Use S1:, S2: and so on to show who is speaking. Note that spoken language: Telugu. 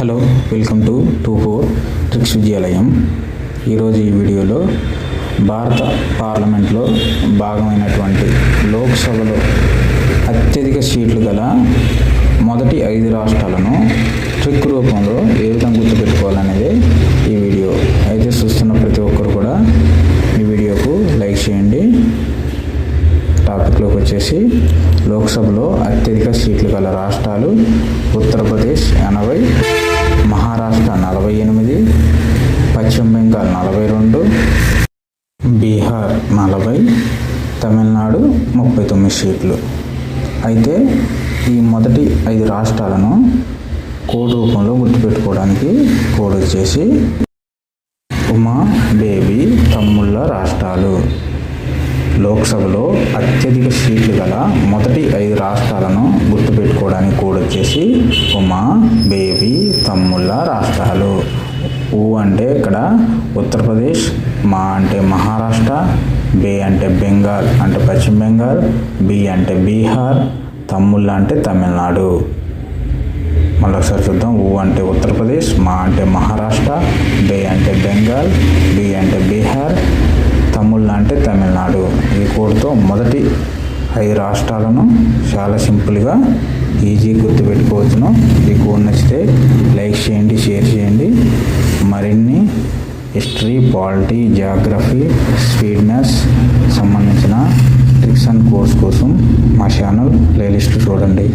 S1: Hello welcome to two four tricks విద్యాలయం. ఈరోజు ఈ వీడియోలో భారత పార్లమెంట్లో భాగమైనటువంటి లోక్సభలో అత్యధిక సీట్లు గల మొదటి ఐదు రాష్ట్రాలను ట్రిక్ రూపంలో ఏ విధంగా గుర్తుపెట్టుకోవాలనేది ఈ వీడియో. అయితే చూస్తున్న ప్రతి ఒక్కరు కూడా ఈ వీడియోకు లైక్ చేయండి. టాపిక్లోకి వచ్చేసి లోక్సభలో అత్యధిక సీట్లు గల రాష్ట్రాలు ఉత్తరప్రదేశ్ ఎనభై పశ్చిమ బెంగాల్ నలభై రెండు బీహార్ నలభై తమిళనాడు ముప్పై తొమ్మిది సీట్లు. అయితే ఈ మొదటి ఐదు రాష్ట్రాలను కోడ్ రూపంలో గుర్తుపెట్టుకోవడానికి కోడ్ వచ్చేసి ఉమా బేబీ తమ్ముళ్ళ రాష్ట్రాలు. లోక్సభలో అత్యధిక సీట్లు గల మొదటి ఐదు రాష్ట్రాలను గుర్తుపెట్టుకోవడానికి కూడా వచ్చేసి ఉమా బేబీ తమ్ముళ్ళ రాష్ట్రాలు. ఊ అంటే ఇక్కడ ఉత్తరప్రదేశ్ మా అంటే మహారాష్ట్ర బే అంటే బెంగాల్ అంటే పశ్చిమ బెంగాల్ బి అంటే బీహార్ తమ్ముళ్ళ అంటే తమిళనాడు. మళ్ళీ ఒకసారి చూద్దాం. ఊ అంటే ఉత్తరప్రదేశ్ మా అంటే మహారాష్ట్ర బే అంటే బెంగాల్ బి అంటే బీహార్ తమ్ముళ్ళ అంటే తమిళనాడు. ఈ కోడ్తో మొదటి ఐదు రాష్ట్రాలను చాలా సింపుల్గా ఈజీ గుర్తుపెట్టుకోవచ్చును. ఈ కోడ్ నచ్చితే లైక్ చేయండి షేర్ చేయండి మరిన్ని హిస్టరీ పాలిటీ జాగ్రఫీ స్వీట్నెస్ సంబంధించిన ట్రిక్స్ అండ్ కోర్స్ కోసం మా ఛానల్ ప్లేలిస్ట్ చూడండి.